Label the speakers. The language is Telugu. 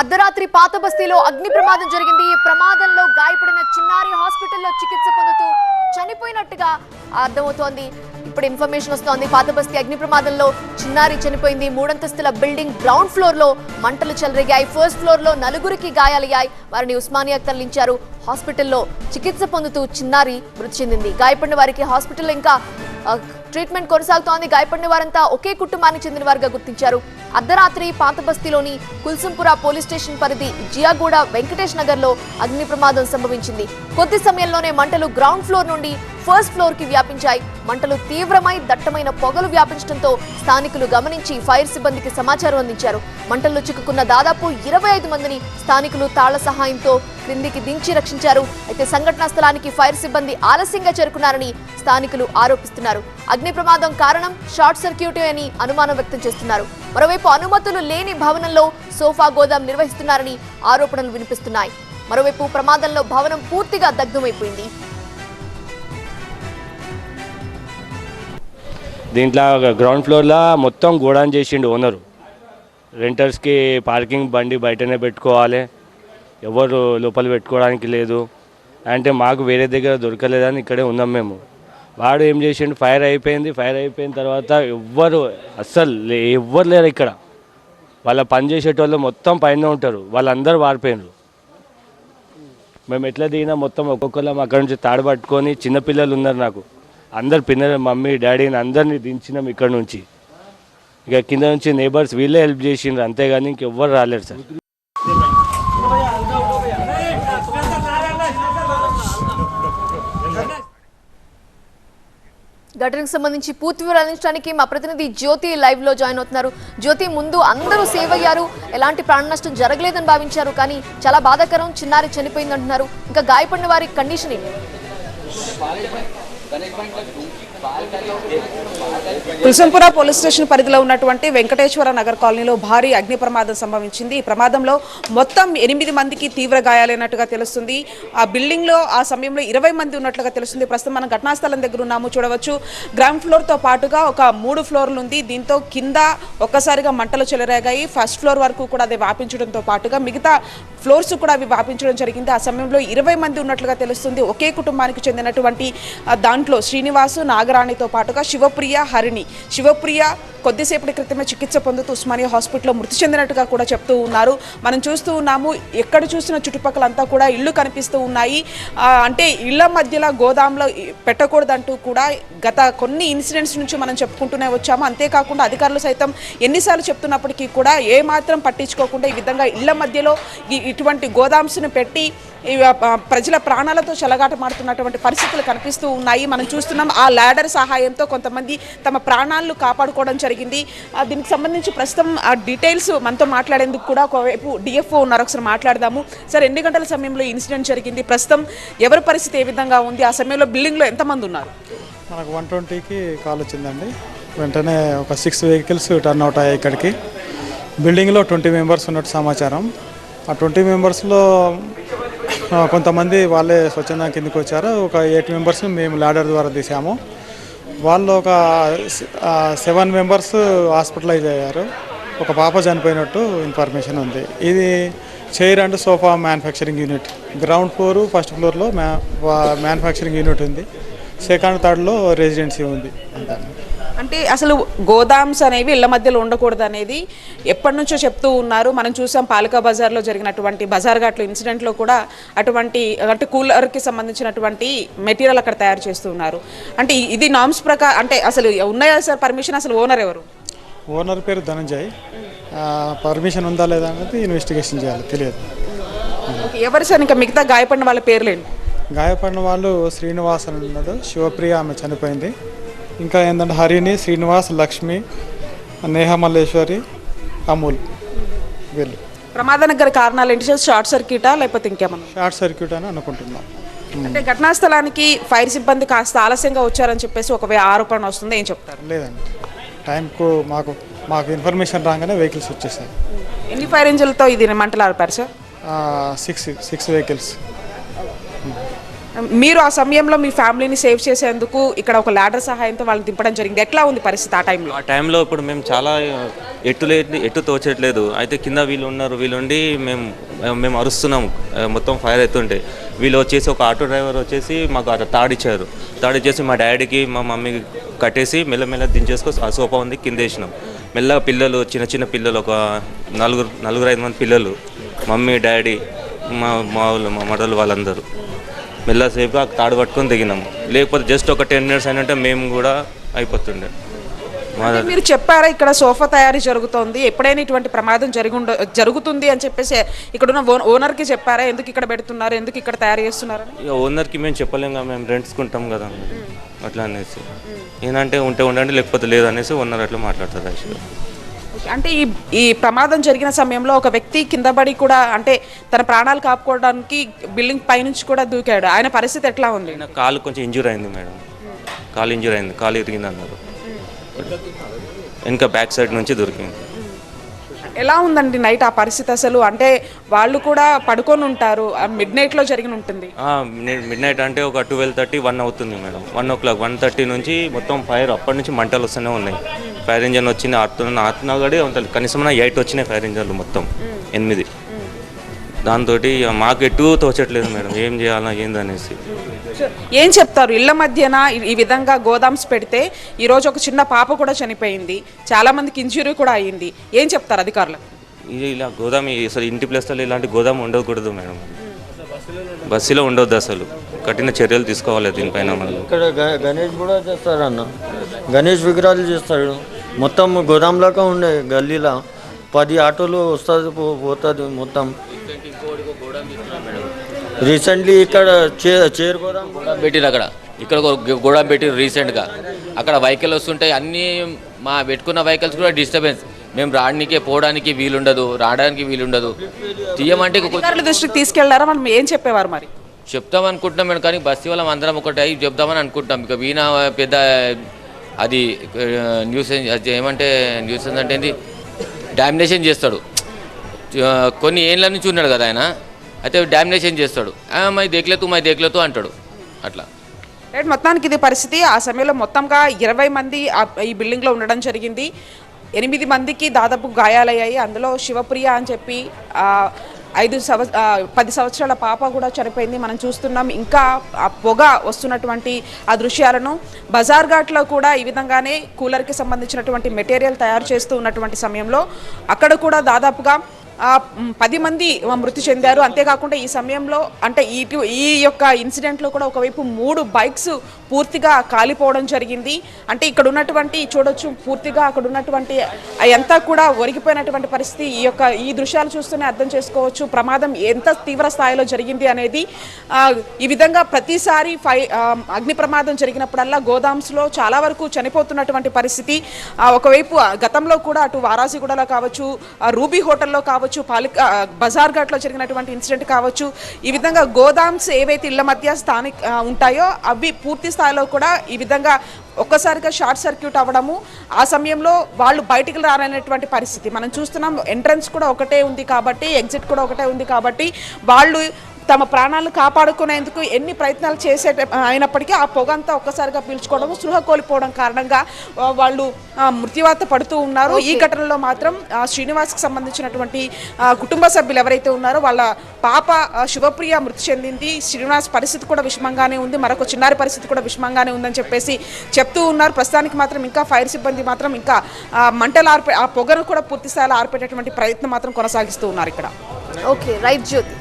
Speaker 1: అర్ధరాత్రి పాత బస్తీలో అగ్ని ప్రమాదం జరిగింది. ఈ ప్రమాదంలో గాయపడిన చిన్నారి హాస్పిటల్లో చికిత్స పొందుతూ చనిపోయినట్టుగా అర్థమవుతోంది. ఇప్పుడు ఇన్ఫర్మేషన్ వస్తోంది. పాత బస్తీ అగ్ని ప్రమాదంలో చిన్నారి చనిపోయింది. మూడంతస్తుల బిల్డింగ్ గ్రౌండ్ ఫ్లోర్లో మంటలు చెలరేగాయి. ఫస్ట్ ఫ్లోర్లో నలుగురికి గాయాలయ్యాయి. వారిని ఉస్మానియా తరలించారు. హాస్పిటల్లో చికిత్స పొందుతూ చిన్నారి మృతి చెందింది. గాయపడిన వారికి హాస్పిటల్ ఇంకా ట్రీట్మెంట్ కొనసాగుతోంది. గాయపడిన వారంతా ఒకే కుటుంబానికి చెందిన వారుగా గుర్తించారు. అర్ధరాత్రి పాత బస్తీలోని పోలీస్ స్టేషన్ పరిధి జియాగూడ వెంకటేష్ నగర్లో అగ్ని ప్రమాదం సంభవించింది. కొద్ది సమయంలోనే మంటలు గ్రౌండ్ ఫ్లోర్ నుండి ఫస్ట్ ఫ్లోర్కి వ్యాపించాయి. మంటలు తీవ్రమై దట్టమైన పొగలు వ్యాపించడంతో స్థానికులు గమనించి ఫైర్ సిబ్బందికి సమాచారం అందించారు. మంటల్లో చిక్కుకున్న దాదాపు ఇరవై ఐదు మందిని స్థానికులు తాళ్ళ సహాయంతో క్రిందికి దించి రక్షించారు. అయితే సంఘటనా స్థలానికి ఫైర్ సిబ్బంది ఆలస్యంగా చేరుకున్నారని స్థానికులు ఆరోపిస్తున్నారు. అగ్ని ప్రమాదం కారణం షార్ట్ సర్క్యూట్ అని అనుమానం వ్యక్తం చేస్తున్నారు. మరోవైపు అనుమతులు లేని భవనంలో సోఫా గోదాం నిర్వహిస్తున్నారని ఆరోపణలు వినిపిస్తున్నాయి. మరోవైపు ప్రమాదంలో భవనం పూర్తిగా దగ్ధమైపోయింది.
Speaker 2: దీంట్లో గ్రౌండ్ ఫ్లోర్లో మొత్తం గోడాన్ చేసిండు ఓనరు రెంటర్స్కి పార్కింగ్ బండి బయటనే పెట్టుకోవాలి. ఎవరు లోపల పెట్టుకోవడానికి లేదు. అంటే మాకు వేరే దగ్గర దొరకలేదని ఇక్కడే ఉన్నాం మేము. వాడు ఏం చేసిండు? ఫైర్ అయిపోయింది. ఫైర్ అయిపోయిన తర్వాత ఎవ్వరు అస్సలు లే- ఎవ్వరు లేరు ఇక్కడ. వాళ్ళ పని చేసేటోళ్ళు మొత్తం పైన ఉంటారు. వాళ్ళందరూ వారిపోయినారు మేము ఎట్లా దిగినా మొత్తం ఒక్కొక్కళ్ళం అక్కడ నుంచి తాడు పట్టుకొని చిన్నపిల్లలు ఉన్నారు నాకు. అందరు పిల్లలు మమ్మీ డాడీని అందరినీ దించినాం ఇక్కడ నుంచి. ఇక కింద నుంచి నేబర్స్ వీళ్ళే హెల్ప్ చేసిండ్రు అంతేగాని ఇంకెవ్వరు రాలేరు సార్.
Speaker 1: ఘటనకు సంబంధించి పూర్తి వివరాలు అందించడానికి మా ప్రతినిధి జ్యోతి లైవ్లో జాయిన్ అవుతున్నారు. జ్యోతి ముందు అందరూ సేవ్ అయ్యారు. ఎలాంటి ప్రాణ నష్టం జరగలేదని భావించారు కానీ చాలా బాధాకరం చిన్నారి చనిపోయింది అంటున్నారు ఇంకా గాయపడిన వారి కండిషన్ ఏంటి?
Speaker 3: દરેક પણ కుల్సంపుర పోలీస్ స్టేషన్ పరిధిలో ఉన్నటువంటి వెంకటేశ్వర నగర్ కాలనీలో భారీ అగ్ని ప్రమాదం సంభవించింది. ఈ ప్రమాదంలో మొత్తం ఎనిమిది మందికి తీవ్ర గాయాలైనట్టుగా తెలుస్తుంది. ఆ బిల్డింగ్లో ఆ సమయంలో ఇరవై మంది ఉన్నట్లుగా తెలుస్తుంది. ప్రస్తుతం మనం ఘటనా స్థలం దగ్గర ఉన్నాము చూడవచ్చు. గ్రౌండ్ ఫ్లోర్తో పాటుగా ఒక మూడు ఫ్లోర్లు ఉంది దీంతో కింద ఒక్కసారిగా మంటలు చెలరేగాయి. ఫస్ట్ ఫ్లోర్ వరకు కూడా అది వ్యాపించడంతో పాటుగా మిగతా ఫ్లోర్స్ కూడా అవి వ్యాపించడం జరిగింది. ఆ సమయంలో ఇరవై మంది ఉన్నట్లుగా తెలుస్తుంది. ఒకే కుటుంబానికి చెందినటువంటి దాంట్లో శ్రీనివాసు నాగరాణితో పాటుగా శివప్రియ హరిణి. శివప్రియ కొద్దిసేపటి క్రితమే చికిత్స పొందుతూ ఉస్మానియా హాస్పిటల్లో మృతి చెందినట్టుగా కూడా చెప్తూ ఉన్నారు. మనం చూస్తూ ఉన్నాము ఎక్కడ చూసిన చుట్టుపక్కలంతా కూడా ఇళ్ళు కనిపిస్తూ ఉన్నాయి. అంటే ఇళ్ళ మధ్యలో గోదాంలో పెట్టకూడదంటూ కూడా గత కొన్ని ఇన్సిడెంట్స్ నుంచి మనం చెప్పుకుంటూనే వచ్చాము. అంతేకాకుండా అధికారులు సైతం ఎన్నిసార్లు చెప్తున్నప్పటికీ కూడా ఏ మాత్రం పట్టించుకోకుండా ఈ విధంగా ఇళ్ళ మధ్యలో ఇటువంటి గోదాంస్ను పెట్టి ప్రజల ప్రాణాలతో చెలగాటమాడుతున్నటువంటి పరిస్థితులు కనిపిస్తూ ఉన్నాయి. మనం చూస్తున్నాం ఆ ల్యాడర్ సహాయంతో కొంతమంది తమ ప్రాణాలను కాపాడుకోవడం జరిగింది. దీనికి సంబంధించి ప్రస్తుతం ఆ డీటెయిల్స్ మనతో మాట్లాడేందుకు కూడా ఒకవైపు డిఎఫ్ఓ ఉన్నారు. ఒకసారి మాట్లాడదాము. సార్ ఎన్ని గంటల సమయంలో ఇన్సిడెంట్ జరిగింది? ప్రస్తుతం ఎవరి పరిస్థితి ఏ విధంగా ఉంది? ఆ సమయంలో బిల్డింగ్లో ఎంతమంది ఉన్నారు?
Speaker 4: మనకు వన్ ట్వంటీకి కాల్ వచ్చిందండి. వెంటనే ఒక సిక్స్ వెహికల్స్ టర్న్ అవుట్ అయ్యాయి ఇక్కడికి. బిల్డింగ్లో ట్వంటీ మెంబర్స్ ఉన్నట్టు సమాచారం. ఆ ట్వంటీ మెంబర్స్లో కొంతమంది వాళ్ళే స్వచ్ఛంద కిందకి వచ్చారు. ఒక ఎయిట్ మెంబర్స్ని మేము ల్యాడర్ ద్వారా తీసాము వాళ్ళు ఒక సెవెన్ మెంబర్స్ హాస్పిటలైజ్ అయ్యారు. ఒక పాప చనిపోయినట్టు ఇన్ఫర్మేషన్ ఉంది. ఇది chair and sofa manufacturing unit. Ground floor first ఫ్లోర్లో మ్యా మ్యానుఫ్యాక్చరింగ్ యూనిట్ ఉంది. సెకండ్ థర్డ్లో రెసిడెన్సీ ఉంది. అంతే
Speaker 3: అంటే అసలు గోదామ్స్ అనేవి ఇళ్ళ మధ్యలో ఉండకూడదు అనేది ఎప్పటి నుంచో చెప్తూ ఉన్నారు. మనం చూసాం పాలకా బజార్లో జరిగినటువంటి బజార్ ఘాట్లో ఇన్సిడెంట్లో కూడా అటువంటి అంటే కూలర్కి సంబంధించినటువంటి మెటీరియల్ అక్కడ తయారు చేస్తూ ఉన్నారు. అంటే ఇది నామ్స్ ప్రకారం అంటే అసలు ఉన్నాయా సార్? పర్మిషన్ అసలు ఓనర్ ఎవరు?
Speaker 4: ఓనర్ పేరు ధనంజయ్. పర్మిషన్ ఉందా లేదా అనేది ఇన్వెస్టిగేషన్ చేయాలి తెలియదు.
Speaker 3: ఎవరు సార్? ఇంకా మిగతా గాయపడిన వాళ్ళ పేర్లేంటి?
Speaker 4: గాయపడిన వాళ్ళు శ్రీనివాస్ అని ఉన్నాడు శివప్రియ ఆమె చనిపోయింది. ఇంకా ఏంటంటే హరిణి శ్రీనివాస్ లక్ష్మి నేహ మల్లేశ్వరి అమూల్ వీళ్ళు.
Speaker 3: ప్రమాదానికి గల కారణాలు ఏంటి సార్? షార్ట్ సర్క్యూటా లేకపోతే ఇంకేమన్నా?
Speaker 4: షార్ట్ సర్క్యూట్ అని అనుకుంటున్నాం.
Speaker 3: అంటే ఘటనా స్థలానికి ఫైర్ సిబ్బంది కాస్త ఆలస్యంగా వచ్చారని చెప్పేసి ఒక ఆరోపణ వస్తుంది. ఏం చెప్తారు?
Speaker 4: లేదండి. టైంకు మాకు మాకు ఇన్ఫర్మేషన్ రాగానే వెహికల్స్ వచ్చేసాయి.
Speaker 3: ఎన్ని ఫైర్ ఇంజిన్లతో ఇది మంటలు ఆర్పారు సార్?
Speaker 4: Six six vehicles.
Speaker 3: మీరు ఆ సమయంలో మీ ఫ్యామిలీని సేవ్ చేసేందుకు ఇక్కడ ఒక ల్యాడర్ సహాయంతో వాళ్ళని దింపడం జరిగింది. ఎట్లా ఉంది పరిస్థితి ఆ టైంలో?
Speaker 5: ఆ టైంలో ఇప్పుడు మేము చాలా ఎట్టు ఎట్టు తోచట్లేదు. అయితే కింద వీళ్ళు ఉన్నారు వీళ్ళుండి మేము మేము అరుస్తున్నాం. మొత్తం ఫైర్ అవుతుంటే. వీళ్ళు వచ్చేసి ఒక ఆటో డ్రైవర్ వచ్చేసి మాకు అక్కడ తాడిచ్చారు. తాడిచ్చేసి మా డాడీకి మా మమ్మీకి కట్టేసి మెల్లమెల్ల దించేసుకో ఆ సోఫా ఉంది కింద వేసినాం. మెల్లగా పిల్లలు చిన్న చిన్న పిల్లలు ఒక నలుగురు నలుగురు ఐదు మంది పిల్లలు. మమ్మీ డాడీ మా మా మా మడలు వాళ్ళందరూ. మెల్లసేపు ఆ తాడు పట్టుకొని దిగినాము. లేకపోతే జస్ట్ ఒక టెన్ మినిట్స్ అయినంటే మేము కూడా అయిపోతుండే.
Speaker 3: మీరు చెప్పారా ఇక్కడ సోఫా తయారీ జరుగుతోంది ఎప్పుడైనా ఇటువంటి ప్రమాదం జరిగి ఉండ జరుగుతుంది అని చెప్పేసి ఇక్కడ ఉన్న ఓ- ఓనర్కి చెప్పారా? ఎందుకు ఇక్కడ పెడుతున్నారు? ఎందుకు ఇక్కడ తయారు చేస్తున్నారు
Speaker 5: ఇక ఓనర్కి మేము చెప్పలేం కదా మేము రెంట్స్కుంటాం కదా అట్లా అనేసి. ఏంటంటే ఉంటే ఉండండి లేకపోతే లేదనేసి ఓనర్ అట్లా మాట్లాడతారు యాక్చువల్గా
Speaker 3: అంటే ఈ ఈ ప్రమాదం జరిగిన సమయంలో ఒక వ్యక్తి కింద పడి కూడా అంటే తన ప్రాణాలు కాపాడుకోవడానికి బిల్డింగ్ పైనుంచి కూడా దూకాడు. ఆయన పరిస్థితి ఎట్లా ఉంది?
Speaker 5: ఆయన కాలు కొంచెం ఇంజూర్ అయింది మేడం. కాలు ఇంజూర్ అయింది. కాలు ఇరిగింది అన్నారు. ఇంకా బ్యాక్ సైడ్ నుంచి దొరికింది.
Speaker 3: ఎలా ఉందండి నైట్ ఆ పరిస్థితి అసలు అంటే వాళ్ళు కూడా పడుకొని ఉంటారు మిడ్ నైట్లో జరిగిన ఉంటుంది
Speaker 5: మిడ్ నైట్ అంటే ఒక ట్వెల్వ్ థర్టీ వన్ అవుతుంది madam one o'clock one thirty నుంచి మొత్తం ఫైర్ అప్పటి నుంచి మంటలు వస్తూనే ఉన్నాయి ఫైర్ ఇంజన్ వచ్చింది ఆడుతున్న ఆడుతున్నా కూడా కనీసం ఎయిట్ వచ్చినాయి ఫైర్ ఇంజన్లు మొత్తం ఎనిమిది దాంతో మాకు ఎటు తోచట్లేదు మేడం ఏం చేయాలా ఏందనేసి.
Speaker 3: ఏం చెప్తారు? ఇళ్ళ మధ్యన ఈ- విధంగా గోదామ్స్ పెడితే ఈ రోజు ఒక చిన్న పాప కూడా చనిపోయింది చాలా మందికి ఇంజురీ కూడా అయ్యింది. ఏం చెప్తారు అధికారులు
Speaker 5: ఇది ఇలా గోదాం అసలు ఇంటి ప్లేస్లో ఇలాంటి గోదాం ఉండకూడదు మేడం. బస్సులో ఉండొద్దు అసలు. కఠిన చర్యలు తీసుకోవాలి దీనిపైన మనం.
Speaker 6: ఇక్కడ గణేష్ కూడా చేస్తాడు అన్న గణేష్ విగ్రహాలు చేస్తాడు. మొత్తం గోదాంలాగా ఉండే గల్లీలో. పది ఆటోలు వస్తుంది పోతుంది మొత్తం. రీసెంట్లీ ఇక్కడ చే చేరు
Speaker 7: పెట్టిరు అక్కడ. ఇక్కడ ఒక గోడాం పెట్టిరు రీసెంట్గా. అక్కడ వెహికల్ వస్తుంటాయి అన్నీ మా పెట్టుకున్న వెహికల్స్ కూడా డిస్టర్బెన్స్. మేము రావడానికి పోవడానికి వీలుండదు రావడానికి వీలుండదు. తీయమంటే
Speaker 3: అధికారుల దృష్టికి తీసుకెళ్ళారా? మనం ఏం చెప్పేవారు మరి?
Speaker 7: చెప్తాం అనుకుంటున్నాం మేము కానీ బస్తీ వాళ్ళం అందరం ఒకటి అయి చెప్దామని అనుకుంటాం ఇక వీణ పెద్ద అది న్యూస్ ఏమంటే న్యూస్ అంటే డామినేషన్ చేస్తాడు. కొన్ని ఏళ్ళ నుంచి ఉన్నాడు కదా ఆయన. అయితే డామినేషన్ చేస్తాడు. మై దేక్లెతు మై దేక్లెతు అంటాడు. అట్లా.
Speaker 3: రైట్ మొత్తానికి ఇది పరిస్థితి. ఆ సమయంలో మొత్తంగా ఇరవై మంది ఆ- ఈ బిల్డింగ్లో ఉండడం జరిగింది. ఎనిమిది మందికి దాదాపు గాయాలయ్యాయి. అందులో శివప్రియ అని చెప్పి ఐదు సంవ పది సంవత్సరాల పాప కూడా చనిపోయింది. మనం చూస్తున్నాం. ఇంకా ఆ పొగ వస్తున్నటువంటి ఆ దృశ్యాలను బజార్ ఘాట్లో కూడా ఈ విధంగానే కూలర్కి సంబంధించినటువంటి మెటీరియల్ తయారు చేస్తూ ఉన్నటువంటి సమయంలో అక్కడ కూడా దాదాపుగా పది మంది మృతి చెందారు. అంతేకాకుండా ఈ సమయంలో అంటే ఇటు ఈ యొక్క ఇన్సిడెంట్లో కూడా ఒకవైపు మూడు బైక్స్ పూర్తిగా కాలిపోవడం జరిగింది. అంటే ఇక్కడ ఉన్నటువంటి చూడొచ్చు పూర్తిగా అక్కడ ఉన్నటువంటి అంతా కూడా ఒరిగిపోయినటువంటి పరిస్థితి. ఈ యొక్క ఈ దృశ్యాలు చూస్తూనే అర్థం చేసుకోవచ్చు. ప్రమాదం ఎంత తీవ్ర స్థాయిలో జరిగింది అనేది. ఈ విధంగా ప్రతిసారి ఫై అగ్ని ప్రమాదం జరిగినప్పుడల్లా గోదామ్స్లో చాలా వరకు చనిపోతున్నటువంటి పరిస్థితి. ఒకవైపు గతంలో కూడా అటు వారాసిగూడలో కావచ్చు రూబీ హోటల్లో కావచ్చు పాలిక బజార్ ఘాట్లో జరిగినటువంటి ఇన్సిడెంట్ కావచ్చు ఈ విధంగా గోదామ్స్ ఏవైతే ఇళ్ళ మధ్య స్థానిక ఉంటాయో అవి పూర్తి స్థాయిలో కూడా ఈ విధంగా ఒక్కసారిగా షార్ట్ సర్క్యూట్ అవ్వడము ఆ సమయంలో వాళ్ళు బయటికి రాననేటువంటి పరిస్థితి. మనం చూస్తున్నాం ఎంట్రన్స్ కూడా ఒకటే ఉంది కాబట్టి ఎగ్జిట్ కూడా ఒకటే ఉంది కాబట్టి వాళ్ళు తమ ప్రాణాలను కాపాడుకునేందుకు ఎన్ని ప్రయత్నాలు చేసే అయినప్పటికీ ఆ పొగ అంతా ఒక్కసారిగా పీల్చుకోవడం స్పృహ కోల్పోవడం కారణంగా వాళ్ళు ఆ, మృత్యువాత పడుతూ ఉన్నారు. ఈ ఘటనలో మాత్రం శ్రీనివాస్కి సంబంధించినటువంటి కుటుంబ సభ్యులు ఎవరైతే ఉన్నారో వాళ్ళ పాప శివప్రియ మృతి చెందింది. శ్రీనివాస్ పరిస్థితి కూడా విషమంగానే ఉంది. మరొక చిన్నారి పరిస్థితి కూడా విషమంగానే ఉందని చెప్పేసి చెప్తూ ఉన్నారు. ప్రస్తుతానికి మాత్రం ఇంకా ఫైర్ సిబ్బంది మాత్రం ఇంకా మంటలు ఆర్పే ఆ పొగను కూడా పూర్తి స్థాయిలో ఆర్పేటటువంటి ప్రయత్నం మాత్రం కొనసాగిస్తూ ఉన్నారు ఇక్కడ.
Speaker 1: Okay right Jyoti.